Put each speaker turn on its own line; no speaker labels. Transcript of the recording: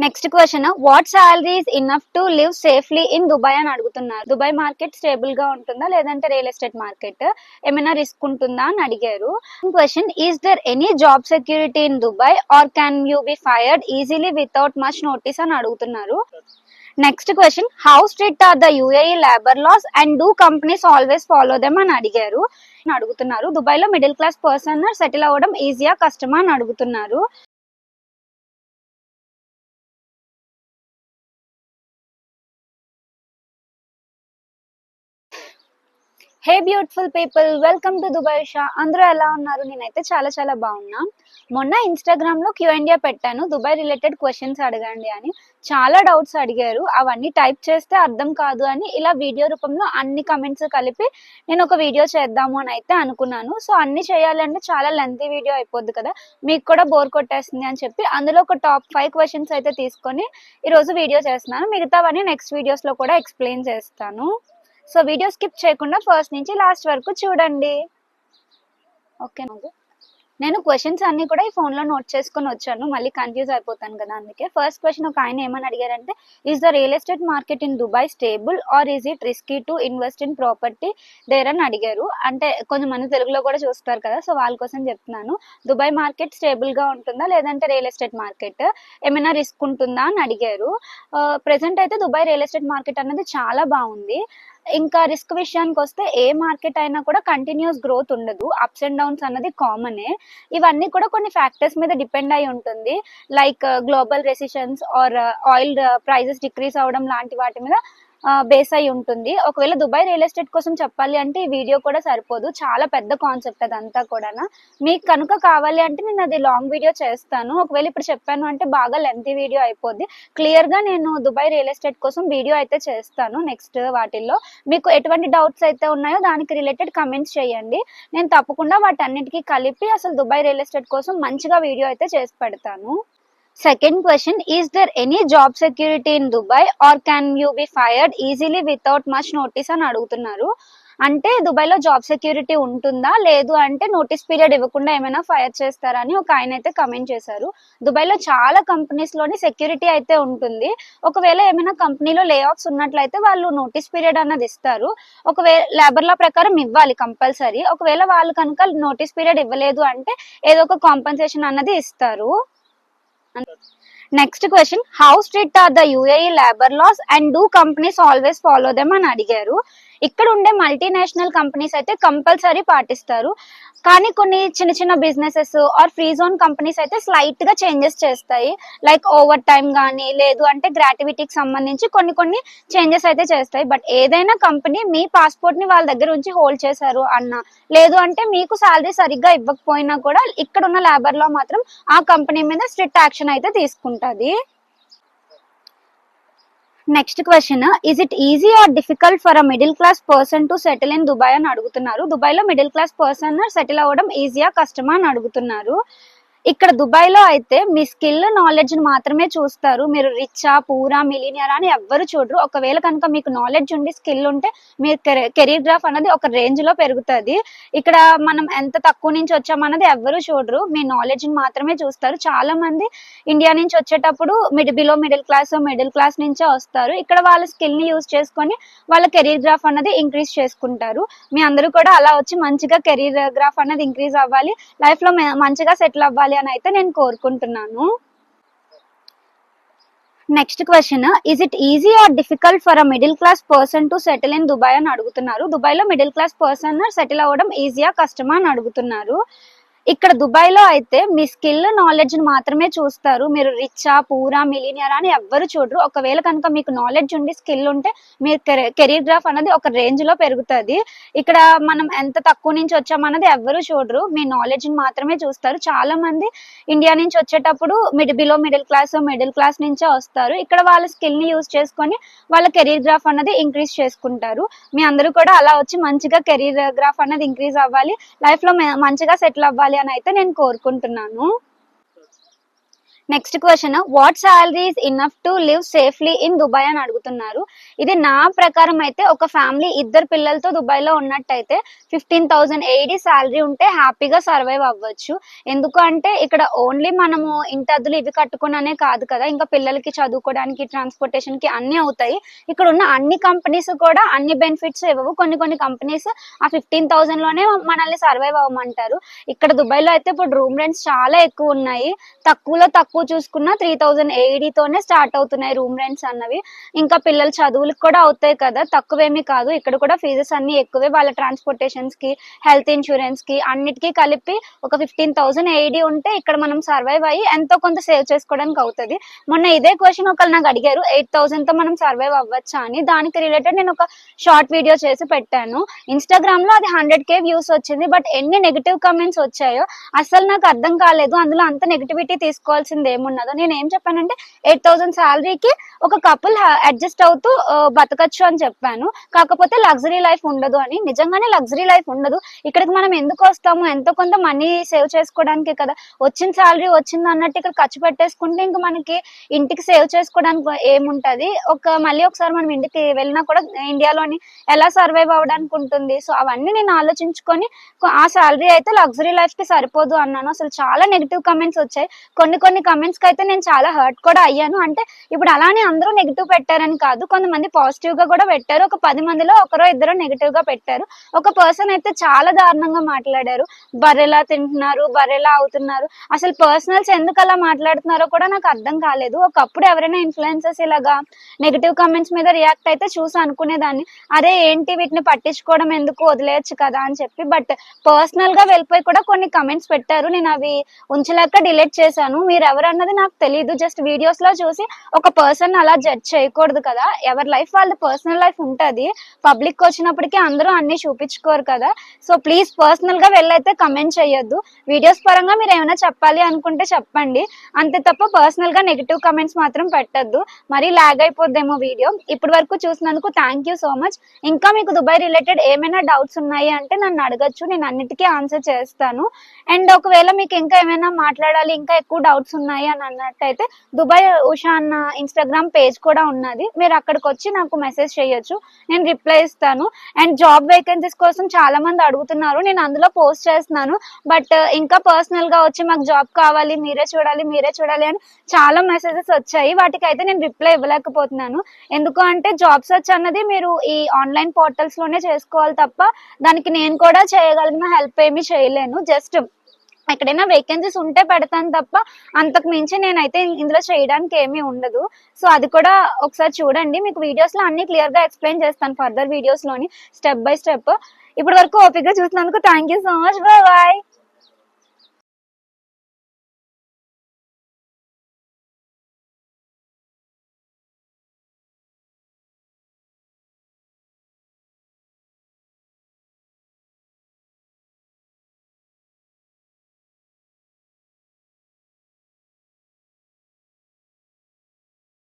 Next question what salary is enough to live safely in Dubai అని అడుగుతున్నారు. Dubai market స్టేబుల్గా ఉంటుందా? లేదంటే రియల్ ఎస్టేట్ మార్కెట్ ఏమైనా రిస్క్ ఉంటుందా అని అడిగారు. Question is there any job security in Dubai or can you be fired easily without much notice అని అడుగుతున్నారు. Next question how strict are the UAE labour laws and do companies always follow them అని అడిగారు. అని అడుగుతున్నారు. దుబాయ్లో middle class person settle అవ్వడం ఈజీయా కష్టమా అని అడుగుతున్నారు. Hey beautiful people welcome to Dubai Shah. అందరూ ఎలా ఉన్నారు? నేనైతే చాలా చాలా బాగున్నా. మొన్న ఇన్స్టాగ్రామ్లో క్యూ ఇండియా పెట్టాను. దుబాయ్ రిలేటెడ్ క్వశ్చన్స్ అడగండి అని. చాలా డౌట్స్ అడిగారు. అవన్నీ టైప్ చేస్తే అర్థం కాదు అని ఇలా వీడియో రూపంలో అన్ని కమెంట్స్ కలిపి నేను ఒక వీడియో చేద్దాము అని అయితే అనుకున్నాను. సో అన్ని చేయాలంటే చాలా లెంతీ వీడియో అయిపోద్ది కదా. మీకు కూడా బోర్ కొట్టేస్తుంది అని చెప్పి అందులో ఒక టాప్ ఫైవ్ క్వశ్చన్స్ అయితే తీసుకొని ఈరోజు వీడియో చేస్తున్నాను. మిగతావన్నీ నెక్స్ట్ వీడియోస్లో కూడా ఎక్స్ప్లెయిన్ చేస్తాను. సో వీడియో స్కిప్ చేయకుండా ఫస్ట్ నుంచి లాస్ట్ వరకు చూడండి. ఓకే. నేను క్వశ్చన్స్ అన్ని కూడా ఈ ఫోన్లో నోట్ చేసుకుని వచ్చాను. మళ్ళీ కన్ఫ్యూజ్ అయిపోతాను కదా అందుకే. ఫస్ట్ క్వశ్చన్ ఒక ఆయన ఏమని అడిగారంటే is the real estate market in Dubai stable or is it risky to invest in property there అని అడిగారు. అంటే కొంతమంది తెలుగులో కూడా చూస్తారు కదా సో వాళ్ళ కోసం చెప్తున్నాను. దుబాయ్ మార్కెట్ స్టేబుల్గా ఉంటుందా? లేదంటే రియల్ ఎస్టేట్ మార్కెట్ ఏమైనా రిస్క్ ఉంటుందా? అని అడిగారు. ప్రెసెంట్ అయితే దుబాయ్ రియల్ ఎస్టేట్ మార్కెట్ అనేది చాలా బాగుంది. ఇంకా రిస్క్ విషయానికి వస్తే ఏ మార్కెట్ అయినా కూడా కంటిన్యూస్ గ్రోత్ ఉండదు. అప్స్ అండ్ డౌన్స్ అన్నది కామనే ఇవన్నీ కూడా కొన్ని ఫ్యాక్టర్స్ మీద డిపెండ్ అయి ఉంటుంది. Like global recessions or oil prices decrease అవడం లాంటి వాటి మీద బేస్ అయి ఉంటుంది. ఒకవేళ దుబాయ్ రియల్ ఎస్టేట్ కోసం చెప్పాలి అంటే ఈ వీడియో కూడా సరిపోదు. చాలా పెద్ద కాన్సెప్ట్ అదంతా కూడా మీకు కనుక కావాలి అంటే నేను అది లాంగ్ వీడియో చేస్తాను. ఒకవేళ ఇప్పుడు చెప్పాను అంటే బాగా లెంతీ వీడియో అయిపోద్ది. క్లియర్గా నేను దుబాయ్ రియల్ ఎస్టేట్ కోసం వీడియో అయితే చేస్తాను నెక్స్ట్ వాటిల్లో. మీకు ఎటువంటి డౌట్స్ అయితే ఉన్నాయో దానికి రిలేటెడ్ కమెంట్స్ చేయండి. నేను తప్పకుండా వాటన్నిటికీ కలిపి అసలు దుబాయ్ రియల్ ఎస్టేట్ కోసం మంచిగా వీడియో అయితే చేసి పెడతాను. Second question is there any job security in Dubai or can you be fired easily without much notice అని అడుగుతున్నారు. అంటే దుబాయ్లో జాబ్ సెక్యూరిటీ ఉంటుందా? లేదు అంటే నోటీస్ పీరియడ్ ఇవ్వకుండా ఏమైనా ఫైర్ చేస్తారని ఒక ఆయన అయితే కమెంట్ చేశారు. దుబాయ్లో చాలా కంపెనీస్లోని సెక్యూరిటీ అయితే ఉంటుంది. ఒకవేళ ఏమైనా కంపెనీలో లే ఆఫ్స్ ఉన్నట్లయితే వాళ్ళు నోటీస్ పీరియడ్ అన్నది ఇస్తారు. ఒకవేళ లేబర్ లా ప్రకారం ఇవ్వాలి కంపల్సరీ ఒకవేళ వాళ్ళు కనుక నోటీస్ పీరియడ్ ఇవ్వలేదు అంటే ఏదో ఒక కాంపన్సేషన్ అన్నది ఇస్తారు. Next question how strict are the UAE labour laws and do companies always follow them అని అడిగారు. ఇక్కడ ఉండే మల్టీనేషనల్ కంపెనీస్ అయితే కంపల్సరీ పాటిస్తారు. కానీ కొన్ని చిన్న చిన్న businesses or free zone companies అయితే స్లైట్గా చేంజెస్ చేస్తాయి. లైక్ ఓవర్ టైం కానీ లేదు అంటే గ్రాటివిటీకి సంబంధించి కొన్ని కొన్ని చేంజెస్ అయితే చేస్తాయి. బట్ ఏదైనా కంపెనీ మీ పాస్పోర్ట్ని వాళ్ళ దగ్గర ఉంచి హోల్డ్ చేశారు అన్న లేదు అంటే మీకు శాలరీ సరిగ్గా ఇవ్వకపోయినా కూడా ఇక్కడ ఉన్న లేబర్లో మాత్రం ఆ కంపెనీ మీద స్ట్రిక్ట్ యాక్షన్ అయితే తీసుకుంటది. Next question is it easy or difficult for a middle class person to settle in Dubai అని అడుగుతున్నారు. దుబాయ్లో మిడిల్ క్లాస్ పర్సన్ సెటిల్ అవ్వడం ఈజీయా కష్టమా అని అడుగుతున్నారు. ఇక్కడ దుబాయ్లో అయితే మీ స్కిల్ నాలెడ్జ్ మాత్రమే చూస్తారు. మీరు రిచా పూరా మిలినియర్ అని ఎవ్వరు చూడరు. ఒకవేళ కనుక మీకు నాలెడ్జ్ ఉండి స్కిల్ ఉంటే మీ కెరీర్ గ్రాఫ్ అనేది ఒక రేంజ్లో పెరుగుతుంది. ఇక్కడ మనం ఎంత తక్కువ నుంచి వచ్చామన్నది ఎవ్వరు చూడరు. మీ నాలెడ్జ్ మాత్రమే చూస్తారు. చాలా మంది ఇండియా నుంచి వచ్చేటప్పుడు mid below middle class middle class నుంచే వస్తారు. ఇక్కడ వాళ్ళ స్కిల్ని యూజ్ చేసుకొని వాళ్ళ కెరీర్ గ్రాఫ్ అనేది ఇంక్రీజ్ చేసుకుంటారు. మీ అందరూ కూడా అలా వచ్చి మంచిగా కెరీర్ గ్రాఫ్ అనేది ఇంక్రీజ్ అవ్వాలి. లైఫ్లో మంచిగా సెటిల్ అవ్వాలి. అని అయితే నేను కోరుకుంటున్నాను. Next question is it easy or difficult for a middle class person to settle in Dubai అని అడుగుతున్నారు. దుబాయ్లో మిడిల్ క్లాస్ పర్సన్ సెటిల్ అవ్వడం ఈజీయా కష్టమా అని అడుగుతున్నారు. ఇక్కడ దుబాయ్లో అయితే మీ స్కిల్ నాలెడ్జ్ మాత్రమే చూస్తారు. మీరు రిచా పూరా మిలీనియర్ అని ఎవ్వరు చూడరు. ఒకవేళ కనుక మీకు నాలెడ్జ్ ఉండి స్కిల్ ఉంటే మీ కెరీర్ గ్రాఫ్ అనేది ఒక రేంజ్లో పెరుగుతుంది. ఇక్కడ మనం ఎంత తక్కువ నుంచి వచ్చామన్నది ఎవ్వరు చూడరు. మీ నాలెడ్జ్ మాత్రమే చూస్తారు. చాలా మంది ఇండియా నుంచి వచ్చేటప్పుడు mid below middle class middle class నుంచే వస్తారు. ఇక్కడ వాళ్ళ స్కిల్ని యూజ్ చేసుకొని వాళ్ళ కెరీర్ గ్రాఫ్ అనేది ఇంక్రీజ్ చేసుకుంటారు. మీ అందరూ కూడా అలా వచ్చి మంచిగా కెరీర్ గ్రాఫ్ అనేది ఇంక్రీజ్ అవ్వాలి. లైఫ్లో మంచిగా సెటిల్ అవ్వాలి. అని అయితే నేను కోరుకుంటున్నాను. Next question what salary is enough to live safely in Dubai అని అడుగుతున్నారు. ఇది నా ప్రకారం అయితే ఒక ఫ్యామిలీ ఇద్దరు పిల్లలతో దుబాయ్లో ఉన్నట్టయితే ఫిఫ్టీన్ థౌసండ్ ఎయిటీ సాలరీ ఉంటే హ్యాపీగా సర్వైవ్ అవ్వచ్చు. ఎందుకు అంటే ఇక్కడ ఓన్లీ మనము ఇంటద్దులు ఇవి కట్టుకున్నానే కాదు కదా. ఇంకా పిల్లలకి చదువుకోవడానికి ట్రాన్స్పోర్టేషన్కి అన్ని అవుతాయి. ఇక్కడ ఉన్న అన్ని కంపెనీస్ కూడా అన్ని బెనిఫిట్స్ ఇవ్వవు. కొన్ని కొన్ని కంపెనీస్ ఆ ఫిఫ్టీన్ థౌసండ్లోనే మనల్ని సర్వైవ్ అవ్వమంటారు. ఇక్కడ దుబాయ్లో అయితే ఇప్పుడు రూమ్ రెంట్స్ చాలా ఎక్కువ ఉన్నాయి. తక్కువలో తక్కువ చూసుకున్న త్రీ థౌజండ్ తోనే స్టార్ట్ అవుతున్నాయి రూమ్ రెంట్స్ అన్నవి. ఇంకా పిల్లల చదువులకు కూడా అవుతాయి కదా. తక్కువేమీ కాదు. ఇక్కడ కూడా ఫీజెస్ అన్ని ఎక్కువే. వాళ్ళ ట్రాన్స్పోర్టేషన్స్కి హెల్త్ ఇన్సూరెన్స్కి అన్నిటికీ కలిపి ఒక ఫిఫ్టీన్ థౌసండ్ ఎయిటీ ఉంటే ఇక్కడ మనం సర్వైవ్ అయ్యి ఎంతో కొంత సేవ్ చేసుకోవడానికి అవుతుంది. మొన్న ఇదే క్వశ్చన్ ఒకరు నాకు అడిగారు. ఎయిట్ థౌసండ్తో మనం సర్వైవ్ అవ్వచ్చా అని. దానికి రిలేటెడ్ నేను ఒక షార్ట్ వీడియో చేసి పెట్టాను. ఇన్స్టాగ్రామ్లో అది హండ్రెడ్ కే వ్యూస్ వచ్చింది. బట్ ఎన్ని నెగిటివ్ కమెంట్స్ వచ్చాయో అసలు నాకు అర్థం కాలేదు. అందులో అంత నెగిటివిటీ తీసుకోవాల్సింది ఏమున్నదో నేను ఏం చెప్పానంటే ఎయిట్ థౌసండ్ శాలరీకి ఒక కపుల్ అడ్జస్ట్ అవుతూ బతకచ్చు అని చెప్పాను. కాకపోతే లగ్జరీ లైఫ్ ఉండదు అని. నిజంగానే లగ్జరీ లైఫ్ ఉండదు. ఇక్కడికి మనం ఎందుకు వస్తాము? ఎంతో కొంత మనీ సేవ్ చేసుకోవడానికి కదా. వచ్చిన శాలరీ వచ్చింది అన్నట్టు ఇక్కడ ఖర్చు పెట్టేసుకుంటే ఇంకా మనకి ఇంటికి సేవ్ చేసుకోవడానికి ఏముంటది? ఒక మళ్ళీ ఒకసారి మనం ఇంటికి వెళ్ళినా కూడా ఇండియాలోని ఎలా సర్వైవ్ అవ్వడానికి ఉంటుంది? సో అవన్నీ నేను ఆలోచించుకొని ఆ శాలరీ అయితే లగ్జరీ లైఫ్కి సరిపోదు అన్నాను. అసలు చాలా నెగిటివ్ కమెంట్స్ వచ్చాయి. కొన్ని కొన్ని కమెంట్స్కి అయితే నేను చాలా హర్ట్ కూడా అయ్యాను. అంటే ఇప్పుడు అలానే అందరూ నెగిటివ్ పెట్టారని కాదు. కొంతమంది పాజిటివ్గా కూడా పెట్టారు. ఒక పది మందిలో ఒకరో ఇద్దరు నెగిటివ్గా పెట్టారు. ఒక పర్సన్ అయితే చాలా దారుణంగా మాట్లాడారు. బర్రెలా తింటున్నారు బర్రెలా అవుతున్నారు. అసలు పర్సనల్స్ ఎందుకు అలా మాట్లాడుతున్నారో కూడా నాకు అర్థం కాలేదు. ఒకప్పుడు ఎవరైనా ఇన్ఫ్లుయెన్సెస్ ఇలాగా నెగిటివ్ కమెంట్స్ మీద రియాక్ట్ అయితే చూసి అనుకునేదాన్ని. అరే ఏంటి వీటిని పట్టించుకోవడం ఎందుకు? వదిలేయచ్చు కదా అని చెప్పి. బట్ పర్సనల్గా వెళ్ళిపోయి కూడా కొన్ని కమెంట్స్ పెట్టారు. నేను అవి ఉంచలేక డిలీట్ చేశాను. మీరు ఎవరు ఎవరన్నది నాకు తెలియదు జస్ట్ వీడియోస్లో చూసి ఒక పర్సన్ అలా జడ్జ్ చేయకూడదు కదా. ఎవరి లైఫ్ వాళ్ళ పర్సనల్ లైఫ్ ఉంటుంది. పబ్లిక్ వచ్చినప్పటికీ అందరూ అన్ని చూపించుకోరు కదా. సో ప్లీజ్ పర్సనల్గా వెళ్ళైతే కమెంట్ చేయొద్దు. వీడియోస్ పరంగా మీరు ఏమైనా చెప్పాలి అనుకుంటే చెప్పండి. అంతే తప్ప పర్సనల్గా నెగిటివ్ కమెంట్స్ మాత్రం పెట్టద్దు. మరీ లాగ్ అయిపోద్దేమో వీడియో ఇప్పటి వరకు చూసినందుకు థ్యాంక్ యూ సో మచ్ ఇంకా మీకు దుబాయ్ రిలేటెడ్ ఏమైనా డౌట్స్ ఉన్నాయి అంటే నన్ను అడగచ్చు. నేను అన్నిటికీ ఆన్సర్ చేస్తాను. అండ్ ఒకవేళ మీకు ఇంకా ఏమైనా మాట్లాడాలి ఇంకా ఎక్కువ డౌట్స్ ఉన్నాయి అని అన్నట్టయితే దుబాయ్ ఉషా అన్న ఇన్స్టాగ్రామ్ పేజ్ కూడా ఉన్నది. మీరు అక్కడికి వచ్చి నాకు మెసేజ్ చేయొచ్చు. నేను రిప్లై ఇస్తాను. అండ్ జాబ్ వేకెన్సీస్ కోసం చాలా మంది అడుగుతున్నారు. నేను అందులో పోస్ట్ చేస్తున్నాను. బట్ uh, ఇంకా పర్సనల్గా వచ్చి మాకు జాబ్ కావాలి మీరే చూడాలి మీరే చూడాలి అని చాలా మెసేజెస్ వచ్చాయి. వాటికి అయితే నేను రిప్లై ఇవ్వలేకపోతున్నాను. ఎందుకు అంటే జాబ్ సెర్చ్ అన్నది మీరు ఈ ఆన్లైన్ పోర్టల్స్లోనే చేసుకోవాలి తప్ప దానికి నేను కూడా చేయగలిగిన హెల్ప్ ఏమీ చేయలేను. జస్ట్ ఎక్కడైనా వేకెన్సీస్ ఉంటే పెడతాను తప్ప అంతకు మించి నేనైతే ఇందులో చేయడానికి ఏమీ ఉండదు. సో అది కూడా ఒకసారి చూడండి. మీకు వీడియోస్లో అన్ని క్లియర్గా ఎక్స్ప్లెయిన్ చేస్తాను ఫర్దర్ వీడియోస్లోని స్టెప్ బై స్టెప్ ఇప్పటి వరకు ఓపిక చూసినందుకు thank you so much bye bye